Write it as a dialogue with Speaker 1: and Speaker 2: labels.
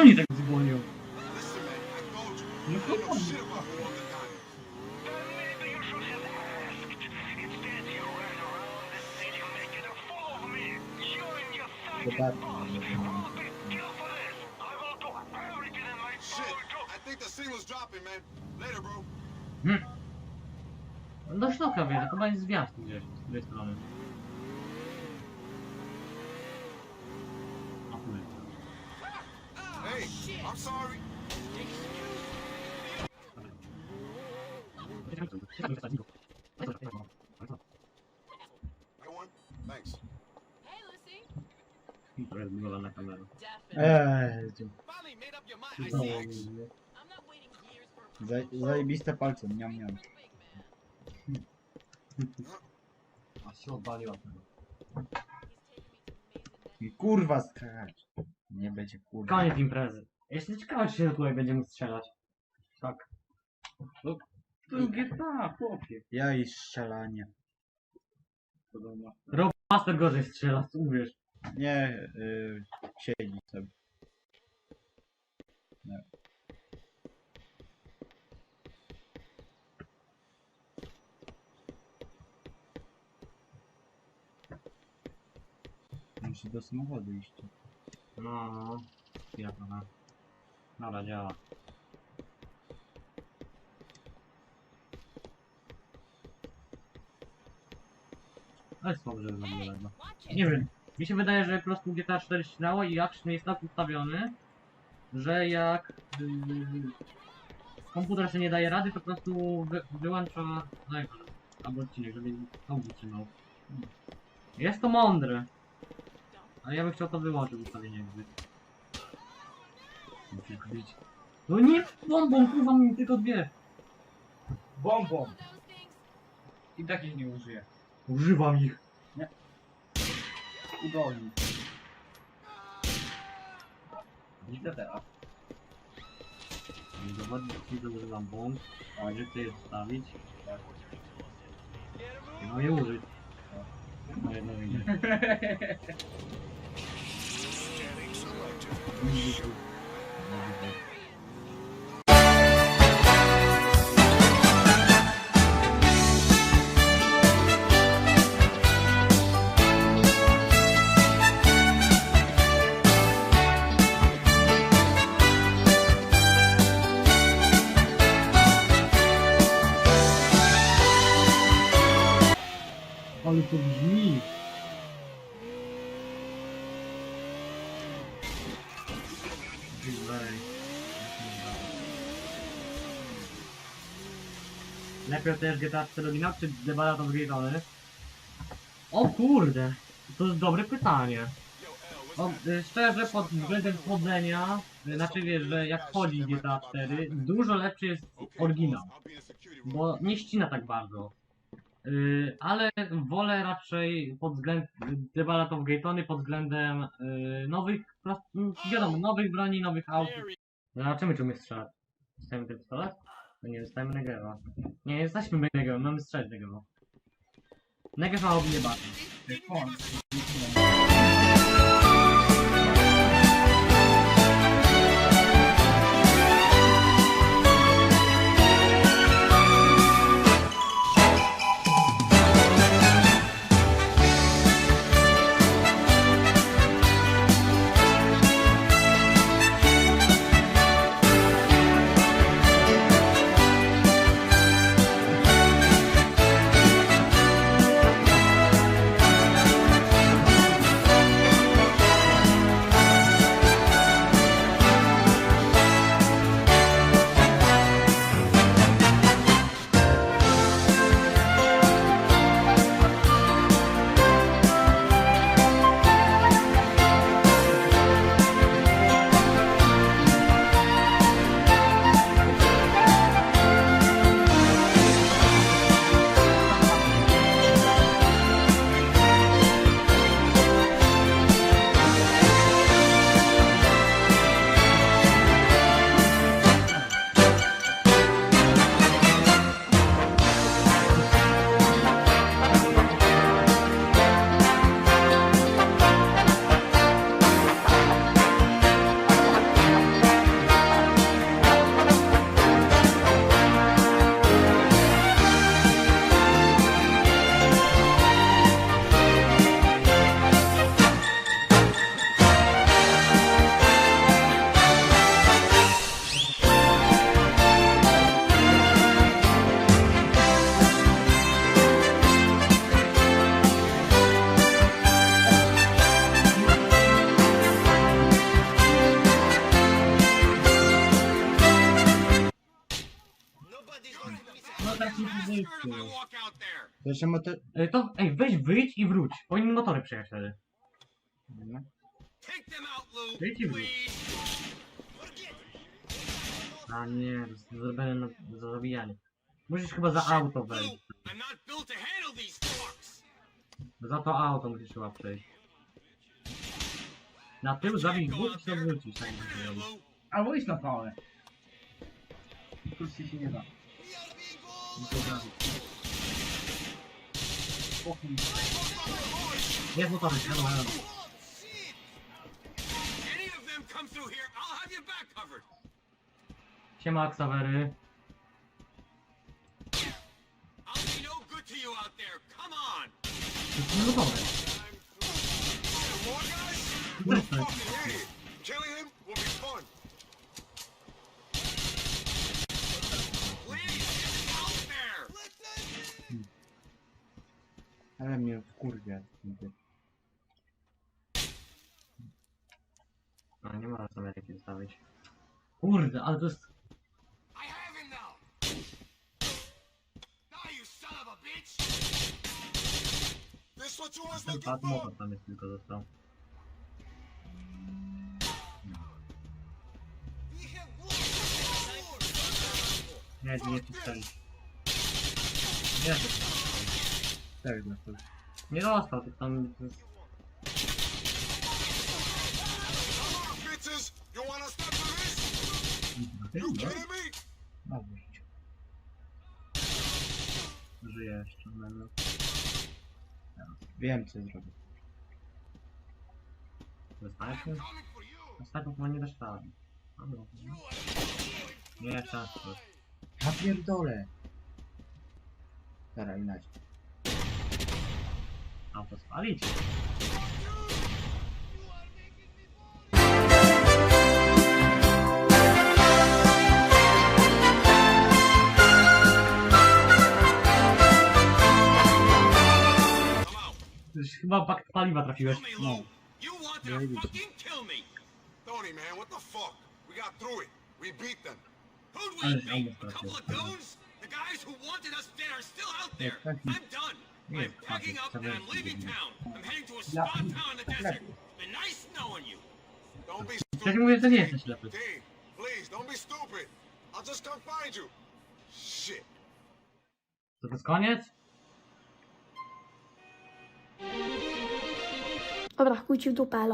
Speaker 1: co oni tak dzwonią? No to
Speaker 2: shit about Walter Diamond.
Speaker 3: Maybe you should have asked. Instead, you
Speaker 2: I'm sorry. Got one? Thanks.
Speaker 4: Hey, Lucy.
Speaker 1: To jest budowana kamera.
Speaker 4: Finally made up your mind. I see. I'm not waiting years for a
Speaker 5: za- zajebiste palce, miam miam.
Speaker 1: A się odwaliła tego.
Speaker 5: I kurwa skakać. Nie będzie kurwa.
Speaker 1: Koniec imprezy. Jestem ciekawy, czy się tutaj będziemy strzelać. Tak. No, to jest GTA, chłopie.
Speaker 5: Ja i strzelanie.
Speaker 1: Rob Master gorzej strzela, uwierz.
Speaker 5: Nie, y, siedzi sobie. Nie. Muszę do samochodu iść.
Speaker 1: No, no. Ja trochę. Dobra, działa. Ale jedno.
Speaker 4: Watch it.
Speaker 1: Nie wiem, mi się wydaje, że po prostu GTA 4 ścinało i action jest tak ustawiony, że jak yy, komputer sobie nie daje rady, to po prostu wy, wyłącza live albo odcinek, żeby komputer trzymał. Jest to mądre. Ale ja bym chciał to wyłączyć ustawienie jakby. Musisz być. No nie bombą, kurwa mi tylko dwie.
Speaker 5: Bombą! I takich nie użyję.
Speaker 1: Używam ich.
Speaker 5: Udolni. Widzę teraz.
Speaker 1: Nie że używam bomb. A gdzie chcę je wstawić? No je użyć. No jedno idzie. Ale to Lepiej też GTA 4 oryginał czy of Gay Tony? O kurde, to jest dobre pytanie. O, y, szczerze, pod względem chodzenia, y, znaczy wiesz, że jak chodzi GTA 4, dużo lepszy jest oryginał, bo nie ścina tak bardzo. Y, ale wolę raczej pod względem The Ballad of Gay Tony pod względem nowych, mm, wiadomo, nowych broni, nowych aut. Zobaczymy, czy umiesz strzelać. Dostajemy ten pistolet? No nie, dostajemy Negewa. Nie, nie jesteśmy Negewem, mamy strzelać Negewa. Negew ma
Speaker 2: I.
Speaker 6: To jeszcze motor...
Speaker 1: Y, To, ej, weź wyjdź i wróć. Powinny motory przyjechać wtedy.
Speaker 2: Take
Speaker 1: him.
Speaker 2: please.
Speaker 1: A nie, zrobione na za zabijanie. Musisz chyba za auto wejść.
Speaker 2: To.
Speaker 1: Za to auto musisz chyba przejść. Na tył zabij dwóch i się tak jak.
Speaker 2: Lou.
Speaker 5: Albo iść na pałę. Krótszy się nie da. O chuj.
Speaker 1: Jest motory.
Speaker 2: Any of them come through here, I'll have your back covered.
Speaker 1: Siema,
Speaker 2: be no good to
Speaker 6: Ale mnie wkurwia.
Speaker 1: A nie ma sobie takiej zostawić. Kurde, ale to jest...
Speaker 2: I have him now. Now, you son of a
Speaker 6: Tak, no to...
Speaker 1: nie dostał, to tam... To jest...
Speaker 6: Mało życia.
Speaker 1: Żyje jeszcze, no. no.
Speaker 6: Wiem co zrobię.
Speaker 2: For you.
Speaker 1: Ostatnio chyba nie rady. Dobra. Nie, czas. to jest.
Speaker 6: Ja pierdolę! Teraz inaczej.
Speaker 1: Auto spalić.
Speaker 2: Come out.
Speaker 1: Już Chyba bak paliwa trafiłeś.
Speaker 2: Kill me, Lou. You wanted to fucking kill me. Tony, man, what the fuck? We got through it. We beat them. Who'd we beat? A couple of goons? The guys who wanted us dead are still out there.
Speaker 6: Yeah, thank you.
Speaker 2: I'm done.
Speaker 1: Yeah,
Speaker 2: I'm packing up and I'm leaving town. I'm heading to a
Speaker 6: Yeah.
Speaker 2: small town in the desert. Been nice knowing you. Don't be
Speaker 1: Przecież
Speaker 2: stupid.
Speaker 1: mówię, że nie jesteś ślepy.
Speaker 2: Dave, please, don't be stupid. I'll just come find you. Shit.
Speaker 1: To to jest koniec?
Speaker 7: Dobra, chuj ci w dupę, elo.